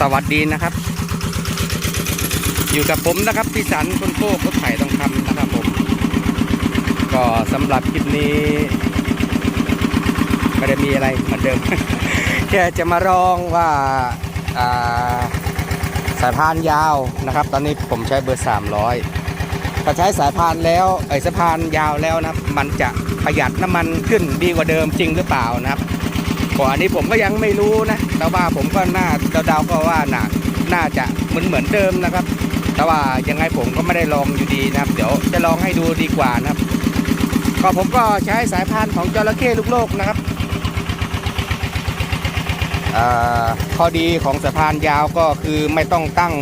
สวัสดีนะครับ อยู่กับผมนะครับพี่สันคนโค้รถไถทองคำนะครับผม ก็สำหรับคลิปนี้ไม่ได้มีอะไรเหมือนเดิม แค่จะมาลองว่าสายพานยาวนะครับ ตอนนี้ผมใช้เบอร์ 300ถ้าใช้สายพานแล้วไอ้สายพานยาวแล้วนะมันจะประหยัดน้ำมันขึ้นดีกว่าเดิมจริงหรือเปล่านะครับ ก็อันนี้ผมก็ยังไม่รู้นะ แต่ว่าผมก็น่าเดาๆก็ว่าน่าน่าจะเหมือนเหมือนเดิมนะครับ แต่ว่ายังไงผมก็ไม่ได้ลองอยู่ดีนะครับ เดี๋ยวจะลองให้ดูดีกว่านะครับ ก็ผมก็ใช้สายพานของจระเข้ลูกโลกนะครับข้อดีของสายพานยาวก็คือไม่ต้องตั้ง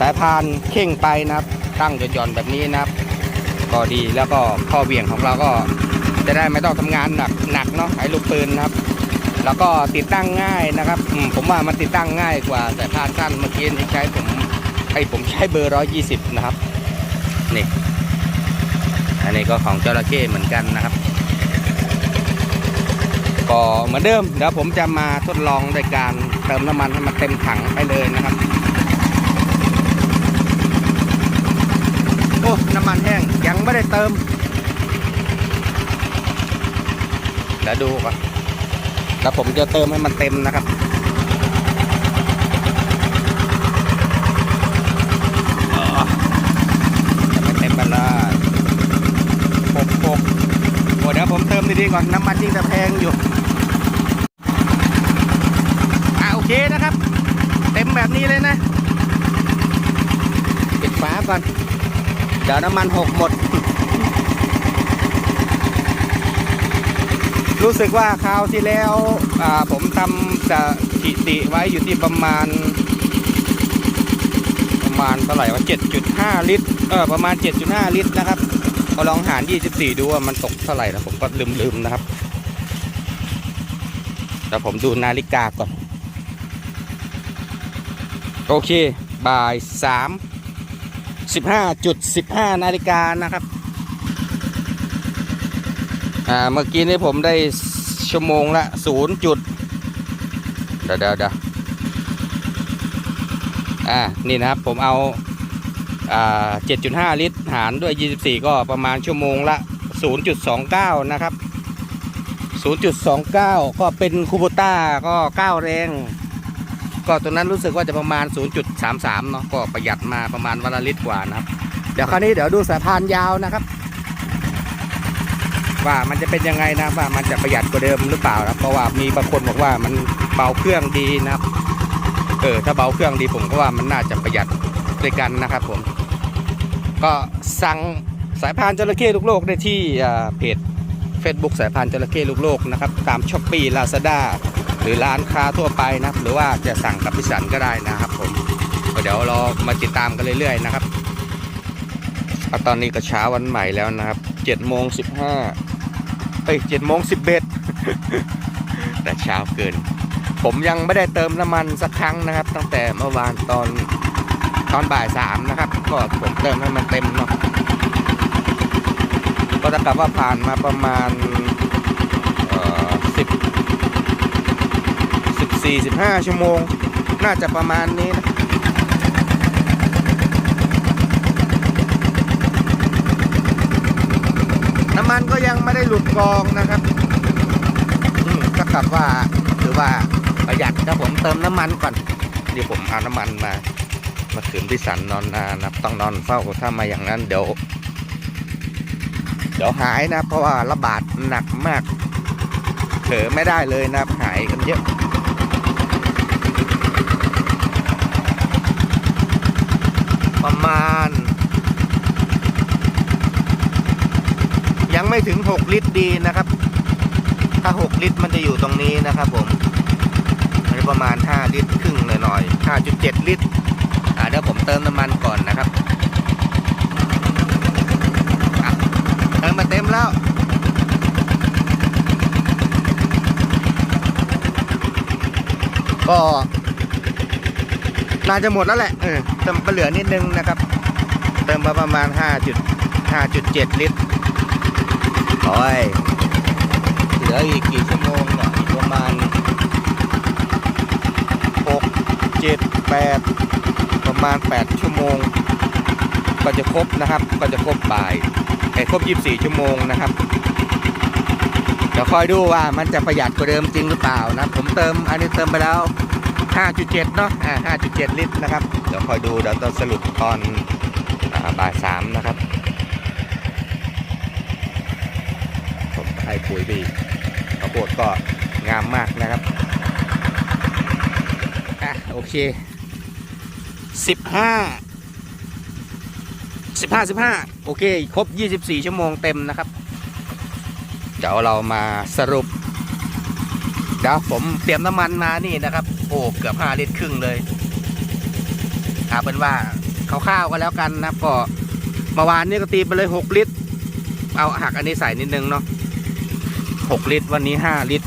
สายพานเข่งไปนะครับ ตั้งหย่อนๆแบบนี้นะครับ ก็ดีแล้วก็ข้อเบี่ยงของเราก็จะได้ไม่ต้องทำงานหนักหนักเนาะไอ้ลูกปืนนะครับ แล้วก็ติดตั้งง่ายนะครับผมว่ามันติดตั้งง่ายกว่าสายพานสั้นเมื่อกี้ที่ใช้ผมไอ้ผมใช้เบอร์120นะครับนี่อันนี้ก็ของจระเข้เหมือนกันนะครับ ก็เหมือนเดิมเดี๋ยวผมจะมาทดลองโดยการเติมน้ำมันให้มันเต็มถังไปเลยนะครับโอ้น้ำมันแห้งยังไม่ได้เติมเดี๋ยวดูก่อน แล้วผมจะเติมให้มันเต็มนะครับ จะไม่เต็มไปเลยหกหกโอ้เดี๋ยวผมเติมดีๆก่อนน้ำมันยิ่งจะแพงอยู่ อ่าโอเคนะครับ เต็มแบบนี้เลยนะ ปิดฝาก่อน เดี๋ยวน้ำมันหกหมด รู้สึกว่าคราวที่แล้วผมทำสถิติไว้อยู่ที่ประมาณ ประมาณเท่าไหร่ว่า7.5 ลิตรเออประมาณ 7.5 ลิตรนะครับก็ลองหาร 24 ดูว่ามันตกเท่าไหร่นะผมก็ลืมๆนะครับแต่ผมดูนาฬิกาก่อน โอเคบ่าย3 15.15 นาฬิกานะครับ อ่าเมื่อกี้นี้ผมได้ชั่วโมงละ0จุดเดี๋ยวเดี๋ยวเดี๋ยวอ่านี่นะครับผมเอาอ่า7.5ลิตร หารด้วย24ก็ประมาณชั่วโมงละ0.29นะครับ0.29ก็เป็นคูโบต้าก็9แรง ก็ตัวนั้นรู้สึกว่าจะประมาณ0.33เนาะก็ประหยัดมาประมาณวันละลิตรกว่านะครับ เดี๋ยวคราวนี้เดี๋ยวดูสายพานยาวนะครับ ว่ามันจะเป็นยังไงนะว่ามันจะประหยัดกว่าเดิมหรือเปล่านะเพราะว่ามีบางคนบอกว่ามันเบาเครื่องดีนะครับเออถ้าเบาเครื่องดีผมก็ว่ามันน่าจะประหยัดด้วยกันนะครับผม ก็สั่งสายพานจระเข้ลูกโลกได้ที่เพจ Facebook สายพานจระเข้ลูกโลกนะครับตามช้อปปี้ลาซาด้าหรือร้านค้าทั่วไปนะครับ หรือว่าจะสั่งกับพิสันก็ได้นะครับผมเดี๋ยวเรามาติดตามกันเรื่อยๆนะครับตอนนี้ก็เช้าวันใหม่แล้วนะครับ7โมง15 เอ้ย7โมง11แต่เช้าเกิน ผมยังไม่ได้เติมน้ำมันสักครั้งนะครับ ตั้งแต่เมื่อวานตอนตอนบ่ายสามนะครับ ก็ผมเติมให้มันเต็มเนาะก็จะกลับว่าผ่านมาประมาณเอ่อสิบสิบสี่สิบห้าชั่วโมง น่าจะประมาณนี้นะน้ำ มันก็ยังไม่ได้หลุดกองนะครับอืมก็กลับว่าถือว่าประหยัดถ้าผมเติมน้ำมันก่อนเดี๋ยวผมเอาน้ำมันมา มาขืนพี่สันนอนนานะต้องนอนเฝ้าถ้ามาอย่างนั้นเดี๋ยว เดี๋ยวหายนะ เพราะว่าระบาดหนักมากเผลอไม่ได้เลยนะหายกันเยอะประมาณ ยังไม่ ถึง 6 ลิตรดีนะครับ ถ้า 6 ลิตรมันจะอยู่ตรงนี้นะครับผมมันจะประมาณ 5 ลิตรครึ่งหน่อยๆ5.7 ลิตรอ่าเดี๋ยวผมเติมน้ำมันก่อนนะครับเติมมาเต็มแล้วก็น่าจะหมดแล้วแหละเออเติมไปเหลือนิดนึงนะครับ เติมมาประมาณ 5.5.7 ลิตร โอ้ยเหลืออีกกี่ชั่วโมงเนี่ยอีกประมาณหกเจ็ดแปดประมาณ8ชั่วโมง ก็จะครบนะครับ ก็จะครบบ่ายไอ้ครบ24ชั่วโมงนะครับเดี๋ยวคอยดูว่ามันจะประหยัดกว่าเดิมจริงหรือเปล่านะ ผมเติมอันนี้เติมไปแล้ว 5.7 เนาะอ่า5.7 ลิตรนะครับ เดี๋ยวคอยดูเดี๋ยวตอนสรุปตอนอบ่ายสามนะครับ ผม ให้ปุ๋ยไปอีกข้าวโพดก็งามมากนะครับอะโอเคสิบห้าสิบห้าสิบห้าโอเค ครบยี่สิบสี่ชั่วโมงเต็มนะครับ เดี๋ยวเรามาสรุปเดี๋ยวผมเตรียมน้ำมันมานี่นะครับ โอ้เกือบห้าลิตรครึ่งเลยเอาเป็นว่าคร่าวๆก็แล้วกันนะก็เมื่อวานนี้ก็ตีไปเลยหกลิตร เอาหักอันนี้ใส่นิดนึงเนาะ หกลิตร วันนี้ห้าลิตร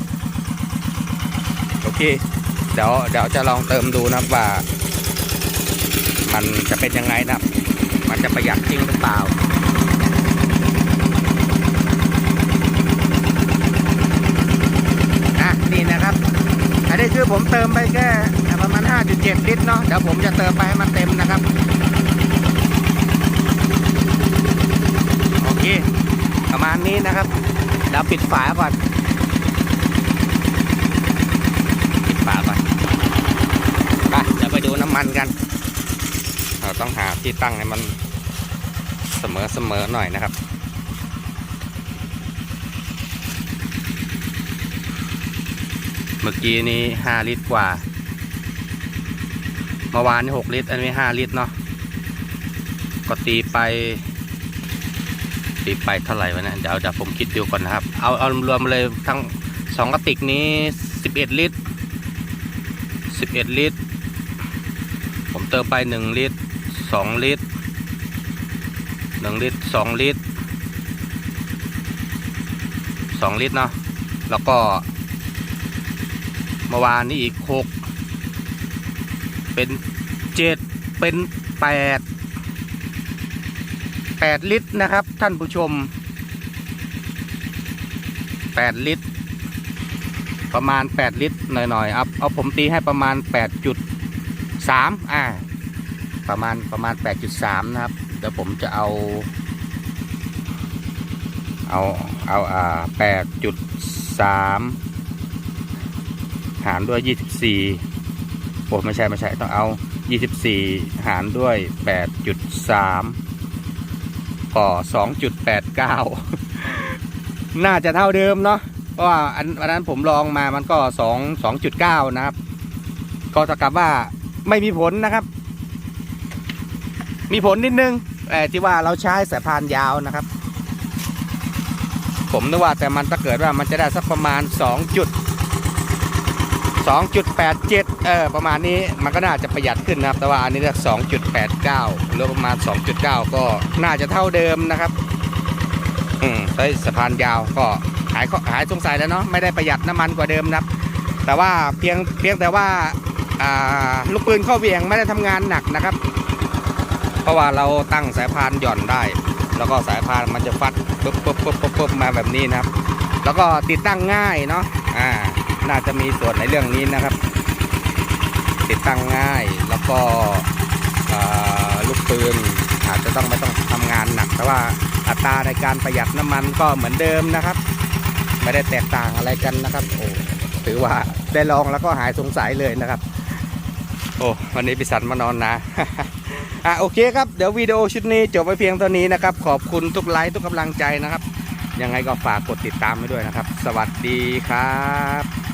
โอเค เดี๋ยวเดี๋ยวจะลองเติมดูนะว่า มันจะเป็นยังไงนะ มันจะประหยัดจริงหรือเปล่าอะนี่นะครับ อันนี้คือผมเติมไปแค่ประมาณ 5.7 ลิตรเนาะ เดี๋ยวผมจะเติมไปให้มันเต็มนะครับโอเคประมาณนี้นะครับ ดี๋ยวปิดฝาก่อน ปิดฝาก่อนไปเดี๋ยวไปดูน้ำมันกัน เราต้องหาที่ตั้งให้มันเสมอเสมอหน่อยนะครับเมื่อกี้นี้ห้าลิตรกว่า เมื่อวานนี่หกลิตร อันนี้ห้าลิตรเนาะ ก็ตีไป ตีไปเท่าไหร่วะเนะเดี๋ยวเดี๋ยวผมคิดดูก่อนนะครับ เอาเอารวมเลยทั้งสองกระติกนี้สิบเอ็ดลิตรสิบเอ็ดลิตร ผมเติมไปหนึ่งลิตรสองลิตรหนึ่งลิตรสองลิตรสองลิตรเนาะแล้วก็เมื่อวานนี้อีกหกเป็นเจ็ดเป็นแปด แปดลิตรนะครับ ท่านผู้ชมแปดลิตร ประมาณแปดลิตรหน่อยๆเอาเอาผมตีให้ประมาณแปดจุดสามอ่าประมาณประมาณแปดจุดสามนะครับเดี๋ยวผมจะเอาเอาเอาอ่าแปดจุดสามหารด้วยยี่สิบสี่โอ้ไม่ใช่ไม่ใช่ต้องเอายี่สิบสี่หารด้วยแปดจุดสาม ก็สองจุดแปดเก้าน่าจะเท่าเดิมเนาะเพราะว่าอันอันนั้นผมลองมามันก็สองสองจุดเก้านะครับ ก็เท่ากับว่าไม่มีผลนะครับ มีผลนิดนึงแต่ที่ว่าเราใช้สายพานยาวนะครับ ผมนึกว่าแต่มันถ้าเกิดว่ามันจะได้สักประมาณ 2 จุด 2.87 เออประมาณนี้มันก็น่าจะประหยัดขึ้นนะครับ แต่ว่าอันนี้เรียก2.89 หรือประมาณ 2.9 ก็น่าจะเท่าเดิมนะครับ อืมใช้สะพานยาวก็หายหายสงสัยแล้วเนาะไม่ได้ประหยัดน้ำมันกว่าเดิมนะครับ แต่ว่าเพียงเพียงแต่ว่าอ่าลูกปืนเข้าเวียงไม่ได้ทำงานหนักนะครับ เพราะว่าเราตั้งสายพานหย่อนได้ แล้วก็สายพานมันจะฟัดปุ๊บปุ๊บปุ๊บปุ๊บมาแบบนี้นะครับ แล้วก็ติดตั้งง่ายเนาะอ่า น่าจะมีส่วนในเรื่องนี้นะครับ ติดตั้งง่ายแล้วก็ลูกปืนอาจจะต้องไม่ต้องทำงานหนัก แต่ว่าอัตราในการประหยัดน้ำมันก็เหมือนเดิมนะครับ ไม่ได้แตกต่างอะไรกันนะครับโอ้ถือว่าได้ลองแล้วก็หายสงสัยเลยนะครับ โอ้วันนี้พิสันมานอนนะอะโอเคครับ เดี๋ยววิดีโอชุดนี้จบไปเพียงเท่านี้นะครับ ขอบคุณทุกไลค์ทุกกำลังใจนะครับ ยังไงก็ฝากกดติดตามไปด้วยนะครับ สวัสดีครับ